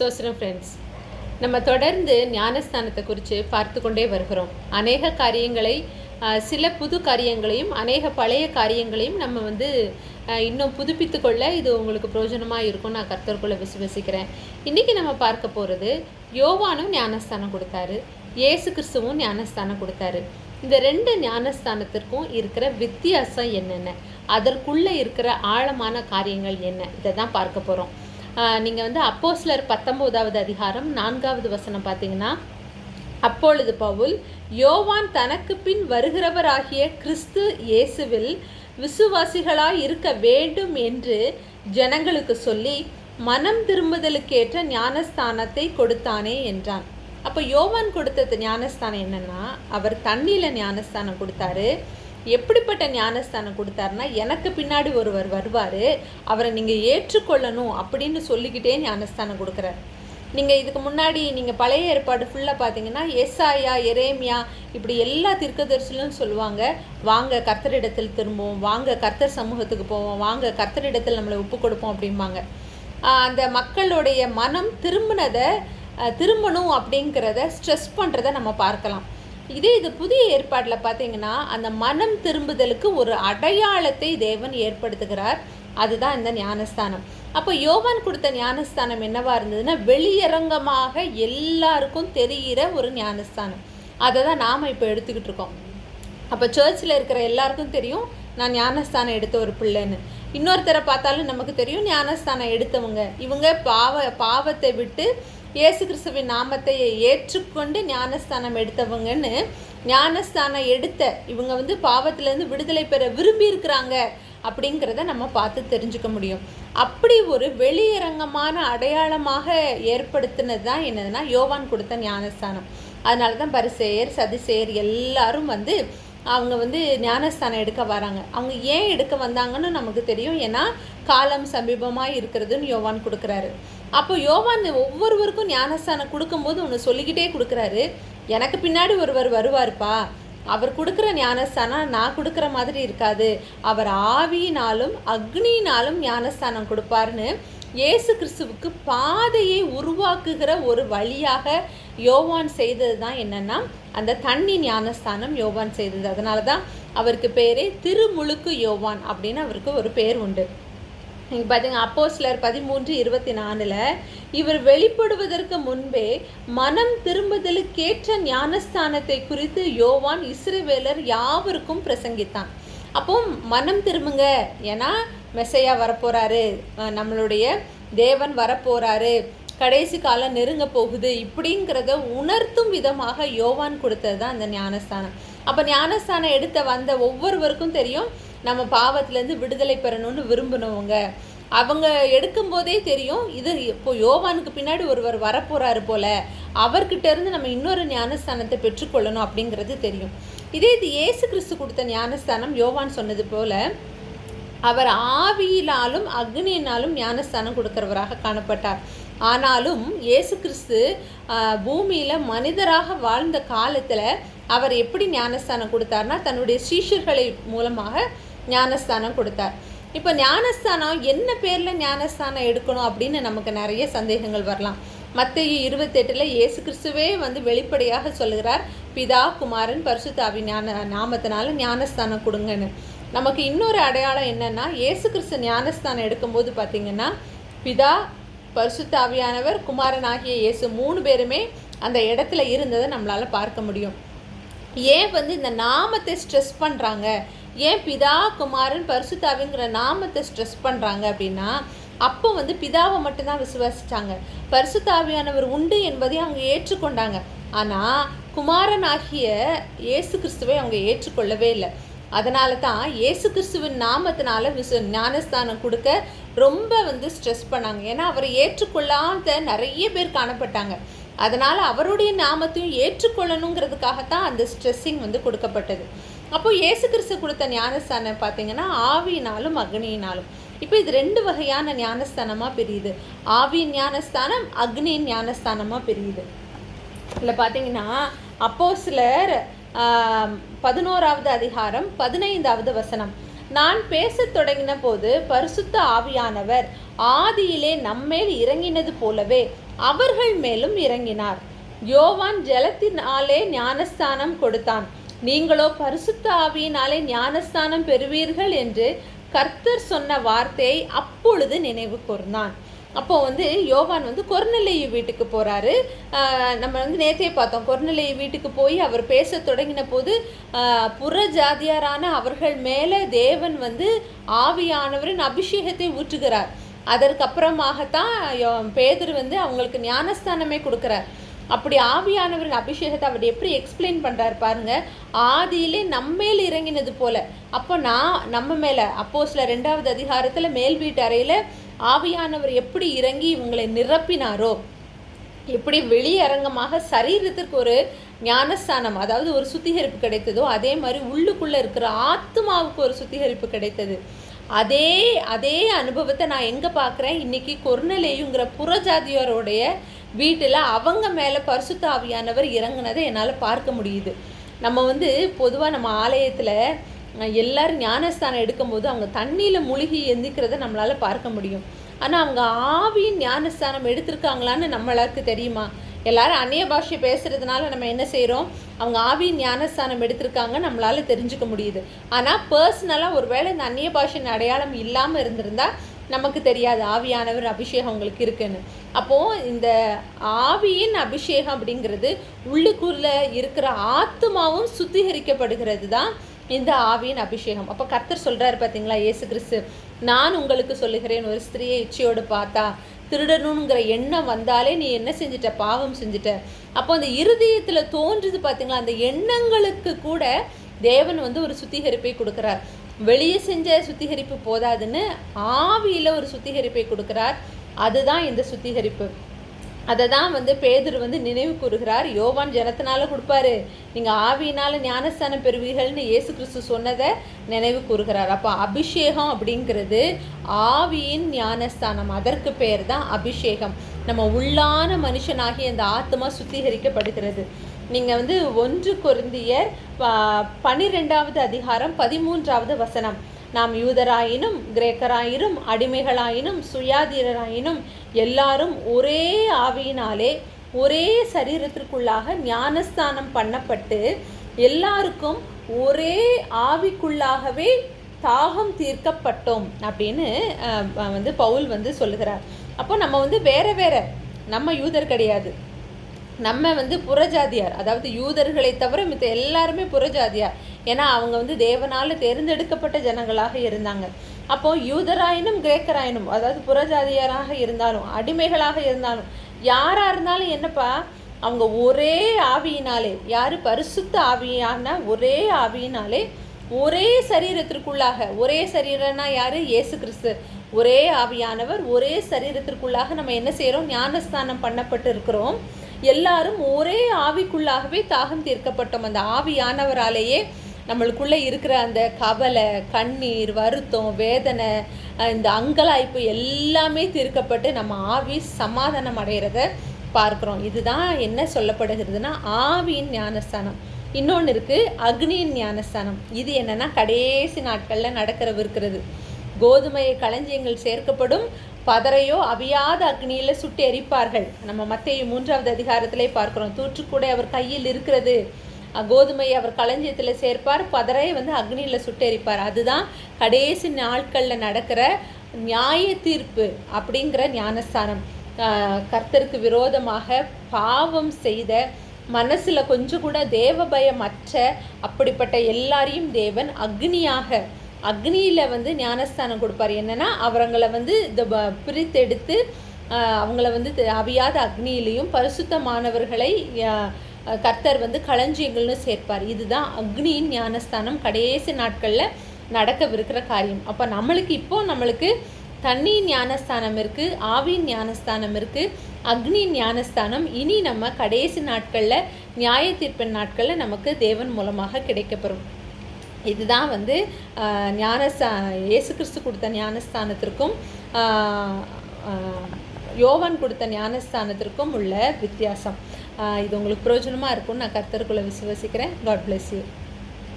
சோசரம் friends நம்ம தொடர்ந்து ஞானஸ்தானத்தை குறித்து பார்த்து கொண்டே வருகிறோம். அநேக காரியங்களை சில புது காரியங்களையும் அநேக பழைய காரியங்களையும் நம்ம வந்து இன்னும் புதுப்பித்து கொள்ள இது உங்களுக்கு பிரயோஜனமாக இருக்கும் நான் கர்த்தருக்குள்ளே விசுவசிக்கிறேன். இன்றைக்கி நம்ம பார்க்க போகிறது யோவானும் ஞானஸ்தானம் கொடுத்தாரு இயேசு கிறிஸ்துவும் ஞானஸ்தானம் கொடுத்தாரு. இந்த ரெண்டு ஞானஸ்தானத்திற்கும் இருக்கிற வித்தியாசம் என்னென்ன? அதற்குள்ளே இருக்கிற ஆழமான காரியங்கள் என்ன? இதை தான் பார்க்க போகிறோம் நீங்கள் வந்து அப்போஸ்லர் பத்தொம்போதாவது அதிகாரம் நான்காவது வசனம் பார்த்தீங்கன்னா அப்பொழுது பவுல் யோவான் தனக்கு பின் வருகிறவராகிய கிறிஸ்து இயேசுவில் விசுவாசிகளாய் இருக்க வேண்டும் என்று ஜனங்களுக்கு சொல்லி மனம் திரும்புதலுக்கேற்ற ஞானஸ்தானத்தை கொடுத்தானே என்றான். அப்போ யோவான் கொடுத்த ஞானஸ்தானம் என்னன்னா அவர் தண்ணியில் ஞானஸ்தானம் கொடுத்தாரு. எப்படிப்பட்ட ஞானஸ்தானம் கொடுத்தாருன்னா எனக்கு பின்னாடி ஒருவர் வருவார் அவரை நீங்கள் ஏற்றுக்கொள்ளணும் அப்படின்னு சொல்லிக்கிட்டே ஞானஸ்தானம் கொடுக்குறாரு. நீங்கள் இதுக்கு முன்னாடி நீங்கள் பழைய ஏற்பாடு ஃபுல்லாக பார்த்தீங்கன்னா எஸ்ஆயா எரேமியா இப்படி எல்லா தீர்க்கதரிசிலும் சொல்லுவாங்க வாங்க கர்த்தரிடத்தில் திரும்புவோம் வாங்க கர்த்தர் சமூகத்துக்கு போவோம் வாங்க கர்த்தரிடத்தில் நம்மளை ஒப்பு கொடுப்போம் அப்படிம்பாங்க. அந்த மக்களுடைய மனம் திரும்பினதை திரும்பணும் அப்படிங்கிறத ஸ்ட்ரெஸ் பண்ணுறதை நம்ம பார்க்கலாம். இதே இது புதிய ஏற்பாட்டில் பார்த்தீங்கன்னா அந்த மனம் திரும்புதலுக்கு ஒரு அடையாளத்தை தேவன் ஏற்படுத்துகிறார். அதுதான் இந்த ஞானஸ்தானம். அப்போ யோவான் கொடுத்த ஞானஸ்தானம் என்னவா இருந்ததுன்னா வெளியரங்கமாக எல்லாருக்கும் தெரிகிற ஒரு ஞானஸ்தானம். அதை தான் நாம் இப்போ எடுத்துக்கிட்டு இருக்கோம். அப்போ சர்ச்சில் இருக்கிற எல்லாருக்கும் தெரியும் நான் ஞானஸ்தானம் எடுத்த ஒரு பிள்ளைன்னு. இன்னொருத்தரை பார்த்தாலும் நமக்கு தெரியும் ஞானஸ்தானம் எடுத்தவங்க. இவங்க பாவ பாவத்தை விட்டு இயேசு கிறிஸ்துவின் நாமத்தை ஏற்றுக்கொண்டு ஞானஸ்தானம் எடுத்தவங்கன்னு ஞானஸ்தானம் எடுத்த இவங்க வந்து பாவத்திலேருந்து விடுதலை பெற விரும்பி இருக்கிறாங்க அப்படிங்கிறத நம்ம பார்த்து தெரிஞ்சுக்க முடியும். அப்படி ஒரு வெளியரங்கமான அடையாளமாக ஏற்படுத்தினது தான் என்னதுன்னா யோவான் கொடுத்த ஞானஸ்தானம். அதனால தான் பரிசேயர் சதிசேயர் எல்லாரும் வந்து அவங்க வந்து ஞானஸ்தானம் எடுக்க வராங்க. அவங்க ஏன் எடுக்க வந்தாங்கன்னு நமக்கு தெரியும். ஏன்னா காலம் சமீபமாக இருக்கிறதுன்னு யோவான் கொடுக்குறாரு. அப்போ யோவான் ஒவ்வொருவருக்கும் ஞானஸ்தானம் கொடுக்கும்போது ஒன்று சொல்லிக்கிட்டே கொடுக்குறாரு. எனக்கு பின்னாடி ஒருவர் வருவார்ப்பா. அவர் கொடுக்குற ஞானஸ்தானம் நான் கொடுக்குற மாதிரி இருக்காது. அவர் ஆவியினாலும் அக்னியினாலும் ஞானஸ்தானம் கொடுப்பாருன்னு இயேசு கிறிஸ்துவுக்கு பாதையை உருவாக்குகிற ஒரு வழியாக யோவான் செய்தது தான் என்னன்னா அந்த தண்ணி ஞானஸ்தானம் யோவான் செய்தது. அதனால தான் அவருக்கு பேரே திருமுழுக்கு யோவான் அப்படின்னு அவருக்கு ஒரு பேர் உண்டு. இங்கே பார்த்தீங்க அப்போஸ்லர் பதிமூன்று இருபத்தி நாலில் இவர் வெளிப்படுவதற்கு முன்பே மனம் திரும்புதலுக்கேற்ற ஞானஸ்தானத்தை குறித்து யோவான் இஸ்ரேவேலர் யாவருக்கும் பிரசங்கித்தான். அப்போ மனம் திரும்புங்க. ஏன்னா மெசையாக வரப்போகிறாரு நம்மளுடைய தேவன் வரப்போகிறாரு கடைசி காலம் நெருங்க போகுது இப்படிங்கிறத உணர்த்தும் விதமாக யோவான் கொடுத்தது தான் அந்த ஞானஸ்தானம். அப்போ ஞானஸ்தானம் எடுத்த வந்த ஒவ்வொருவருக்கும் தெரியும் நம்ம பாவத்திலேருந்து விடுதலை பெறணும்னு விரும்பினவங்க. அவங்க எடுக்கும்போதே தெரியும் இது இப்போ யோவானுக்கு பின்னாடி ஒருவர் வரப்போறாரு போல அவர்கிட்ட இருந்து நம்ம இன்னொரு ஞானஸ்தானத்தை பெற்றுக்கொள்ளணும் அப்படிங்கிறது தெரியும். இதே இது இயேசு கிறிஸ்து கொடுத்த ஞானஸ்தானம் யோவான் சொன்னது போல அவர் ஆவியினாலும் அக்னியினாலும் ஞானஸ்தானம் கொடுக்கிறவராக காணப்பட்டார். ஆனாலும் இயேசு கிறிஸ்து பூமியில் மனிதராக வாழ்ந்த காலத்தில் அவர் எப்படி ஞானஸ்தானம் கொடுத்தார்னா தன்னுடைய சீஷர்களை மூலமாக ஞானஸ்தானம் கொடுத்தார். இப்போ ஞானஸ்தானம் என்ன பேரில் ஞானஸ்தானம் எடுக்கணும் அப்படின்னு நமக்கு நிறைய சந்தேகங்கள் வரலாம். மத்திய இருபத்தெட்டில் இயேசு கிறிஸ்துவே வந்து வெளிப்படையாக சொல்லுகிறார் பிதா குமாரன் பரிசுத்தாவி ஞான நாமத்தினால ஞானஸ்தானம் கொடுங்கன்னு. நமக்கு இன்னொரு அடையாளம் என்னென்னா இயேசு கிறிஸ்து ஞானஸ்தானம் எடுக்கும்போது பார்த்திங்கன்னா பிதா பரிசுத்தாவியானவர் குமாரன் ஆகிய இயேசு மூணு பேருமே அந்த இடத்துல இருந்ததை நம்மளால் பார்க்க முடியும். ஏன் வந்து இந்த நாமத்தை ஸ்ட்ரெஸ் பண்ணுறாங்க ஏன் பிதா குமாரன் பரிசுத்தாவிங்கிற நாமத்தை ஸ்ட்ரெஸ் பண்ணுறாங்க அப்படின்னா அப்போ வந்து பிதாவை மட்டும்தான் விசுவாசிச்சாங்க. பரிசுத்தாவியானவர் உண்டு என்பதை அவங்க ஏற்றுக்கொண்டாங்க. ஆனால் குமாரன் ஆகிய இயேசு கிறிஸ்துவை அவங்க ஏற்றுக்கொள்ளவே இல்லை. அதனால தான் இயேசு கிறிஸ்துவின் நாமத்தினால விசு ஞானஸ்தானம் கொடுக்க ரொம்ப வந்து ஸ்ட்ரெஸ் பண்ணாங்க. ஏன்னா அவரை ஏற்றுக்கொள்ளாத நிறைய பேர் காணப்பட்டாங்க. அதனால் அவருடைய நாமத்தையும் ஏற்றுக்கொள்ளணுங்கிறதுக்காகத்தான் அந்த ஸ்ட்ரெஸ்ஸிங் வந்து கொடுக்கப்பட்டது. அப்போ இயேசு கிறிஸ்து கொடுத்த ஞானஸ்தானம் பார்த்தீங்கன்னா ஆவியினாலும் அக்னியினாலும். இப்போ இது ரெண்டு வகையான ஞானஸ்தானமாக பிரியுது. ஆவியின் ஞானஸ்தானம் அக்னியின் ஞானஸ்தானமாக பிரியுது. இதில் பார்த்தீங்கன்னா அப்போ சிலர் பதினோராவது அதிகாரம் பதினைந்தாவது வசனம். நான் பேசத் தொடங்கின போது பரிசுத்த ஆவியானவர் ஆதியிலே நம்மேல் இறங்கினது போலவே அவர்கள் மேலும் இறங்கினார். யோவான் ஜலத்தினாலே ஞானஸ்தானம் கொடுத்தான். நீங்களோ பரிசுத்த ஆவியினாலே ஞானஸ்தானம் பெறுவீர்கள் என்று கர்த்தர் சொன்ன வார்த்தையை அப்பொழுது நினைவு கூர்ந்தான். அப்போ வந்து யோவான் வந்து கொர்நிலைய வீட்டுக்கு போறாரு. நம்ம வந்து நேத்தே பார்த்தோம். கொர்நிலைய வீட்டுக்கு போய் அவர் பேச தொடங்கின போது புற ஜாதியாரான அவர்கள் மேலே தேவன் வந்து ஆவியானவரின் அபிஷேகத்தை ஊற்றுகிறார். அதற்கப்புறமாகத்தான் யோ- வந்து அவங்களுக்கு ஞானஸ்தானமே கொடுக்குறார். அப்படி ஆவியானவரின் அபிஷேகத்தை அவர் எப்படி எக்ஸ்பிளைன் பண்ணுறாரு பாருங்க. ஆதியிலே நம்மேல் இறங்கினது போல. அப்போ நான் நம்ம மேலே அப்போ சில ரெண்டாவது அதிகாரத்தில் மேல் வீட்டு அறையில் ஆவியானவர் எப்படி இறங்கி இவங்களை நிரப்பினாரோ எப்படி வெளியரங்கமாக சரீரத்திற்கு ஒரு ஞானஸ்தானம் அதாவது ஒரு சுத்திகரிப்பு கிடைத்ததோ அதே மாதிரி உள்ளுக்குள்ளே இருக்கிற ஆத்மாவுக்கு ஒரு சுத்திகரிப்பு கிடைத்தது. அதே அதே அனுபவத்தை நான் எங்கே பார்க்குறேன்? இன்னைக்கு கொர்னலேயுங்கிற புறஜாதியாரோடைய வீட்டில் அவங்க மேலே பரிசுத்த ஆவியானவர் இறங்குனதை என்னால் பார்க்க முடியுது. நம்ம வந்து பொதுவாக நம்ம ஆலயத்தில் எல்லாரும் ஞானஸ்தானம் எடுக்கும்போது அவங்க தண்ணியில் மூழ்கி எந்திக்கிறத நம்மளால் பார்க்க முடியும். ஆனால் அவங்க ஆவியின் ஞானஸ்தானம் எடுத்திருக்காங்களான்னு நம்மளாருக்கு தெரியுமா? எல்லாரும் அந்நிய பாஷை பேசுகிறதுனால நம்ம என்ன செய்கிறோம் அவங்க ஆவியின் ஞானஸ்தானம் எடுத்திருக்காங்க நம்மளால் தெரிஞ்சுக்க முடியுது. ஆனால் பர்சனலாக ஒருவேளை இந்த அந்நிய பாஷையின் அடையாளம் இல்லாமல் இருந்திருந்தால் நமக்கு தெரியாது ஆவியானவர் அபிஷேகம் உங்களுக்கு இருக்குன்னு. அப்போது இந்த ஆவியின் அபிஷேகம் அப்படிங்கிறது உள்ளுக்குள்ளே இருக்கிற ஆத்மாவும் சுத்திகரிக்கப்படுகிறது தான் இந்த ஆவியின் அபிஷேகம். அப்போ கர்த்தர் சொல்கிறாரு பார்த்தீங்களா ஏசு கிறிஸ்து நான் உங்களுக்கு சொல்லுகிறேன் ஒரு ஸ்திரியை இச்சையோடு பார்த்தா திருடணுங்கிற எண்ணம் வந்தாலே நீ என்ன செஞ்சிட்ட? பாவம் செஞ்சிட்ட. அப்போ அந்த இருதயத்தில் தோன்றுது பார்த்தீங்களா அந்த எண்ணங்களுக்கு கூட தேவன் வந்து ஒரு சுத்திகரிப்பை கொடுக்குறார். வெளியே செஞ்ச சுத்திகரிப்பு போதாதுன்னு ஆவியில் ஒரு சுத்திகரிப்பை கொடுக்குறார். அதுதான் இந்த சுத்திகரிப்பு. அதை தான் வந்து பேதர் வந்து நினைவு கூறுகிறார். யோவான் ஜனத்தினால கொடுப்பாரு. நீங்கள் ஆவியினால ஞானஸ்தானம் பெறுவீர்கள்னு இயேசு கிறிஸ்து சொன்னதை நினைவு கூறுகிறார். அப்போ அபிஷேகம் அப்படிங்கிறது ஆவியின் ஞானஸ்தானம். அதற்கு பேர் தான் அபிஷேகம். நம்ம உள்ளான மனுஷனாகிய அந்த ஆத்மா சுத்திகரிக்கப்படுகிறது. நீங்கள் வந்து ஒன்று குருந்தியர் பனிரெண்டாவது அதிகாரம் பதிமூன்றாவது வசனம். நாம் யூதராயினும் கிரேக்கராயினும் அடிமைகளாயினும் சுயாதீரராயினும் எல்லாரும் ஒரே ஆவியினாலே ஒரே சரீரத்திற்குள்ளாக ஞானஸ்தானம் பண்ணப்பட்டு எல்லாருக்கும் ஒரே ஆவிக்குள்ளாகவே தாகம் தீர்க்கப்பட்டோம் அப்படின்னு வந்து பவுல் வந்து சொல்லுகிறார். அப்போ நம்ம வந்து வேற வேற நம்ம யூதர் கிடையாது. நம்ம வந்து புறஜாதியார் அதாவது யூதர்களை தவிர மித்த எல்லாருமே புறஜாதியார். ஏன்னா அவங்க வந்து தேவனால் தேர்ந்தெடுக்கப்பட்ட ஜனங்களாக இருந்தாங்க. அப்போ யூதராயினும் கிரேக்கராயினும் அதாவது புறஜாதியாராக இருந்தாலும் அடிமைகளாக இருந்தாலும் யாராக இருந்தாலும் என்னப்பா அவங்க ஒரே ஆவியினாலே யார் பரிசுத்த ஆவியான ஒரே ஆவியினாலே ஒரே சரீரத்திற்குள்ளாக ஒரே சரீரம்னா யார்? இயேசு கிறிஸ்து. ஒரே ஆவியானவர் ஒரே சரீரத்திற்குள்ளாக நம்ம என்ன செய்கிறோம் ஞானஸ்தானம் பண்ணப்பட்டு இருக்கிறோம். எல்லாரும் ஒரே ஆவிக்குள்ளாகவே தாகம் தீர்க்கப்பட்டோம். அந்த ஆவியானவராலேயே நம்மளுக்குள்ளே இருக்கிற அந்த கவலை கண்ணீர் வருத்தம் வேதனை இந்த அங்கலாய்ப்பு எல்லாமே தீர்க்கப்பட்டு நம்ம ஆவி சமாதானம் அடைகிறத பார்க்குறோம். இதுதான் என்ன சொல்லப்படுகிறதுனா ஆவியின் ஞானஸ்தானம். இன்னொன்று இருக்குது அக்னியின் ஞானஸ்தானம். இது என்னன்னா கடைசி நாட்களில் நடக்கிறவிருக்கிறது கோதுமையை களஞ்சியங்கள் சேர்க்கப்படும் பதரையோ அவியாத அக்னியில் சுட்டு எரிப்பார்கள். நம்ம மத்தேயு மூன்றாவது அதிகாரத்திலே பார்க்கிறோம். தூற்றுக்கூடை அவர் கையில் இருக்கிறது. கோதுமையை அவர் களஞ்சியத்தில் சேர்ப்பார். பதரை வந்து அக்னியில் சுட்டு எரிப்பார். அதுதான் கடைசி நாட்களில் நடக்கிற நியாய தீர்ப்பு அப்படிங்கிற ஞானஸ்தானம். கர்த்தருக்கு விரோதமாக பாவம் செய்த மனசில் கொஞ்சம் கூட தேவ பயம் அற்ற அப்படிப்பட்ட எல்லாரையும் தேவன் அக்னியாக அக்னியில் வந்து ஞானஸ்தானம் கொடுப்பார். என்னென்னா அவங்களை வந்து இந்த ப- பிரித்தெடுத்து அவங்கள வந்து அவியாத அக்னியிலையும் பரிசுத்தமானவர்களை கர்த்தர் வந்து களஞ்சியங்கள்னு சேர்ப்பார். இதுதான் அக்னியின் ஞானஸ்தானம். கடைசி நாட்களில் நடக்கவிருக்கிற காரியம். அப்போ நம்மளுக்கு இப்போ நம்மளுக்கு தண்ணியின் ஞானஸ்தானம் இருக்குது ஆவியின் ஞானஸ்தானம் இருக்கு அக்னியின் ஞானஸ்தானம். இனி நம்ம கடைசி நாட்களில் நியாய தீர்ப்பின் நாட்களில் நமக்கு தேவன் மூலமாக கிடைக்கப்பெறும். இதுதான் வந்து ஞானஸ்தா இயேசு கிறிஸ்து கொடுத்த ஞானஸ்தானத்திற்கும் யோவன் யோவான் கொடுத்த ஞானஸ்தானத்திற்கும் உள்ள வித்தியாசம். இது உங்களுக்கு பிரயோஜனமாக இருக்கும்னு நான் கர்த்தருக்குள்ளே விசுவசிக்கிறேன். God bless you